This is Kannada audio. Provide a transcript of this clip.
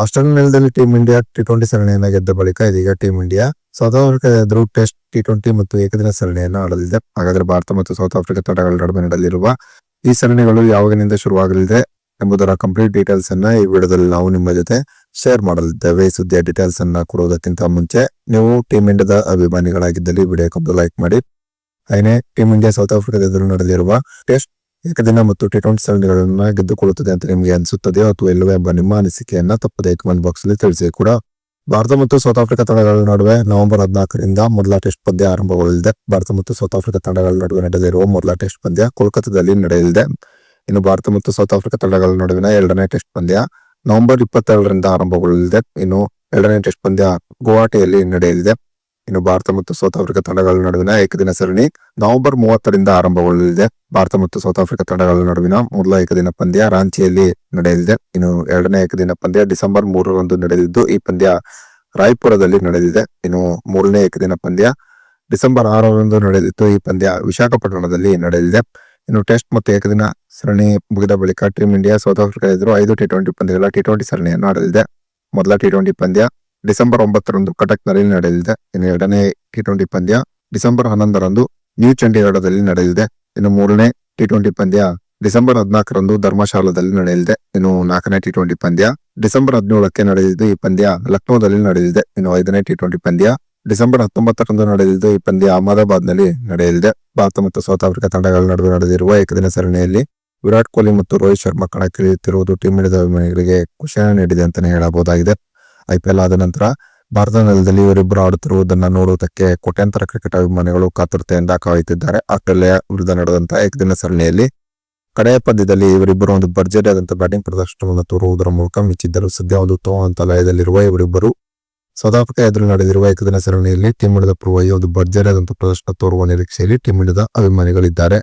ಆಸ್ಟ್ರೇಲಿಯಾ ನೆಲದಲ್ಲಿ ಟೀಮ್ ಇಂಡಿಯಾ ಟಿ ಟ್ವೆಂಟಿ ಸರಣಿಯನ್ನ ಗೆದ್ದ ಬಳಿಕ ಇದೀಗ ಟೀಮ್ ಇಂಡಿಯಾ ಸೌತ್ ಆಫ್ರಿಕಾ ಎದುರು ಟೆಸ್ಟ್ ಟಿ ಟ್ವೆಂಟಿ ಮತ್ತು ಏಕದಿನ ಸರಣಿಯನ್ನು ಆಡಲಿದೆ. ಹಾಗಾದ್ರೆ ಭಾರತ ಮತ್ತು ಸೌತ್ ಆಫ್ರಿಕಾ ತಂಡಗಳ ನಡುವೆ ನಡೆಯಲಿರುವ ಈ ಸರಣಿಗಳು ಯಾವಾಗಿನಿಂದ ಶುರುವಾಗಲಿದೆ ಎಂಬುದರ ಕಂಪ್ಲೀಟ್ ಡೀಟೇಲ್ಸ್ ಅನ್ನ ಈ ವಿಡಿಯೋದಲ್ಲಿ ನಾವು ನಿಮ್ಮ ಜೊತೆ ಶೇರ್ ಮಾಡಲಿದ್ದೇವೆ. ಈ ಸುದ್ದಿಯ ಡೀಟೇಲ್ಸ್ ಅನ್ನ ಕೊಡುವುದಕ್ಕಿಂತ ಮುಂಚೆ ನೀವು ಟೀಮ್ ಇಂಡಿಯಾದ ಅಭಿಮಾನಿಗಳಾಗಿದ್ದಲ್ಲಿ ವಿಡಿಯೋಕ್ಕೊಂದು ಲೈಕ್ ಮಾಡಿ. ಅದೇ ಟೀಮ್ ಇಂಡಿಯಾ ಸೌತ್ ಆಫ್ರಿಕಾದ ಎದುರು ನಡೆದಿರುವ ಟೆಸ್ಟ್ ಏಕದಿನ ಮತ್ತು ಟಿ ಟ್ವೆಂಟಿ ಸರಣಿಗಳನ್ನ ಗೆದ್ದುಕೊಳ್ಳುತ್ತದೆ ಅಂತ ನಿಮಗೆ ಅನಿಸುತ್ತದೆಯೋ ಅಥವಾ ಎಲ್ಲವೇ ಎಂಬ ನಿಮ್ಮ ಅನಿಸಿಕೆಯನ್ನ ತಪ್ಪದೆ ಕಮೆಂಟ್ ಬಾಕ್ಸ್ ಅಲ್ಲಿ ತಿಳಿಸಿ ಕೂಡ. ಭಾರತ ಮತ್ತು ಸೌತ್ ಆಫ್ರಿಕಾ ತಂಡಗಳ ನಡುವೆ ನವೆಂಬರ್ ಹದಿನಾಲ್ಕರಿಂದ ಮೊದಲ ಟೆಸ್ಟ್ ಪಂದ್ಯ ಆರಂಭಗೊಳ್ಳಲಿದೆ. ಭಾರತ ಮತ್ತು ಸೌತ್ ಆಫ್ರಿಕಾ ತಂಡಗಳ ನಡುವೆ ನಡೆದಿರುವ ಮೊದಲ ಟೆಸ್ಟ್ ಪಂದ್ಯ ಕೋಲ್ಕತ್ತಾದಲ್ಲಿ ನಡೆಯಲಿದೆ. ಇನ್ನು ಭಾರತ ಮತ್ತು ಸೌತ್ ಆಫ್ರಿಕಾ ತಂಡಗಳ ನಡುವಿನ ಎರಡನೇ ಟೆಸ್ಟ್ ಪಂದ್ಯ ನವೆಂಬರ್ ಇಪ್ಪತ್ತೆರಡರಿಂದ ಆರಂಭಗೊಳ್ಳಲಿದೆ. ಇನ್ನು ಎರಡನೇ ಟೆಸ್ಟ್ ಪಂದ್ಯ ಗುವಾಹಟಿಯಲ್ಲಿ ನಡೆಯಲಿದೆ. ಇನ್ನು ಭಾರತ ಮತ್ತು ಸೌತ್ ಆಫ್ರಿಕಾ ತಂಡಗಳ ನಡುವಿನ ಏಕದಿನ ಸರಣಿ ನವೆಂಬರ್ ಮೂವತ್ತರಿಂದ ಆರಂಭಗೊಳ್ಳಲಿದೆ. ಭಾರತ ಮತ್ತು ಸೌತ್ ಆಫ್ರಿಕಾ ತಂಡಗಳ ನಡುವಿನ ಮೊದಲ ಏಕದಿನ ಪಂದ್ಯ ರಾಂಚಿಯಲ್ಲಿ ನಡೆಯಲಿದೆ. ಇನ್ನು ಎರಡನೇ ಏಕದಿನ ಪಂದ್ಯ ಡಿಸೆಂಬರ್ ಮೂರರಂದು ನಡೆದಿದ್ದು, ಈ ಪಂದ್ಯ ರಾಯ್ಪುರದಲ್ಲಿ ನಡೆದಿದೆ. ಇನ್ನು ಮೂರನೇ ಏಕದಿನ ಪಂದ್ಯ ಡಿಸೆಂಬರ್ ಆರರಂದು ನಡೆದಿತ್ತು ಈ ಪಂದ್ಯ ವಿಶಾಖಪಟ್ಟಣದಲ್ಲಿ ನಡೆಯಲಿದೆ. ಇನ್ನು ಟೆಸ್ಟ್ ಮತ್ತು ಏಕದಿನ ಸರಣಿ ಮುಗಿದ ಬಳಿಕ ಟೀಮ್ ಇಂಡಿಯಾ ಸೌತ್ ಆಫ್ರಿಕಾ ಎದುರು ಐದು ಟಿ ಟ್ವೆಂಟಿ ಪಂದ್ಯಗಳ ಟಿ ಟ್ವೆಂಟಿ ಸರಣಿಯನ್ನು ಆಡಲಿದೆ. ಮೊದಲ ಟಿ ಟ್ವೆಂಟಿ ಪಂದ್ಯ ಡಿಸೆಂಬರ್ ಒಂಬತ್ತರಂದು ಕಟಕ್ನಲ್ಲಿ ನಡೆಯಲಿದೆ ಇನ್ನು ಎರಡನೇ ಟಿ ಟ್ವೆಂಟಿ ಪಂದ್ಯ ಡಿಸೆಂಬರ್ ಹನ್ನೊಂದರಂದು ನ್ಯೂ ಚಂಡೀಗಢದಲ್ಲಿ ನಡೆಯಲಿದೆ ಇನ್ನು ಮೂರನೇ ಟಿ ಟ್ವೆಂಟಿ ಪಂದ್ಯ ಡಿಸೆಂಬರ್ ಹದಿನಾಲ್ಕರಂದು ಧರ್ಮಶಾಲಾದಲ್ಲಿ ನಡೆಯಲಿದೆ. ಇನ್ನು ನಾಲ್ಕನೇ ಟಿ ಟ್ವೆಂಟಿ ಪಂದ್ಯ ಡಿಸೆಂಬರ್ ಹದಿನೇಳಕ್ಕೆ ನಡೆದಿದ್ದು, ಈ ಪಂದ್ಯ ಲಕ್ನೋದಲ್ಲಿ ನಡೆಯಲಿದೆ ಇನ್ನು ಐದನೇ ಟಿ ಟ್ವೆಂಟಿ ಪಂದ್ಯ ಡಿಸೆಂಬರ್ ಹತ್ತೊಂಬತ್ತರಂದು ನಡೆದಿದ್ದು, ಈ ಪಂದ್ಯ ಅಹಮದಾಬಾದ್ನಲ್ಲಿ ನಡೆಯಲಿದೆ. ಭಾರತ ಮತ್ತು ಸೌತ್ ಆಫ್ರಿಕಾ ತಂಡಗಳ ನಡುವೆ ನಡೆದಿರುವ ಏಕದಿನ ಸರಣಿಯಲ್ಲಿ ವಿರಾಟ್ ಕೊಹ್ಲಿ ಮತ್ತು ರೋಹಿತ್ ಶರ್ಮಾ ಕಣಕ್ಕಿಳಿಯುತ್ತಿರುವುದು ಟೀಮ್ ಇಂಡಿಯಾದ ಅಭಿಮಾನಿಗಳಿಗೆ ಖುಷಿಯನ್ನು ನೀಡಿದೆ ಅಂತಾನೆ ಹೇಳಬಹುದಾಗಿದೆ. ಐಪಿಎಲ್ ಆದ ನಂತರ ಭಾರತ ನೆಲದಲ್ಲಿ ಇವರಿಬ್ಬರು ಆಡುತ್ತಿರುವುದನ್ನು ನೋಡುವುದಕ್ಕೆ ಕೋಟ್ಯಾಂತರ ಕ್ರಿಕೆಟ್ ಅಭಿಮಾನಿಗಳು ಕಾತುರತೆಯಿಂದ ಕಾಯುತ್ತಿದ್ದಾರೆ ಆಸ್ಟ್ರೇಲಿಯಾ ವಿರುದ್ಧ ನಡೆದಂತಹ ಏಕದಿನ ಸರಣಿಯಲ್ಲಿ ಕಡೆಯ ಪಂದ್ಯದಲ್ಲಿ ಇವರಿಬ್ಬರು ಒಂದು ಭರ್ಜರಿ ಆದಂತಹ ಬ್ಯಾಟಿಂಗ್ ಪ್ರದರ್ಶನವನ್ನು ತೋರುವುದರ ಮೂಲಕ ಮಿಚ್ಚಿದ್ದರು. ಸದ್ಯ ಒಂದು ತೋ ಅಂತ ಲಯದಲ್ಲಿರುವ ಇವರಿಬ್ಬರು ಸೌತ್ ಆಫ್ರಿಕಾ ಎದುರು ನಡೆದಿರುವ ಏಕದಿನ ಸರಣಿಯಲ್ಲಿ ಟೀಮ್ ಇಂಡಿಯಾದ ಪೂರ್ವ ಒಂದು ಭರ್ಜರಿ ಆದಂತಹ ಪ್ರದರ್ಶನ ತೋರುವ ನಿರೀಕ್ಷೆಯಲ್ಲಿ ಟೀಮ್ ಇಂಡಿಯಾದ ಅಭಿಮಾನಿಗಳಿದ್ದಾರೆ.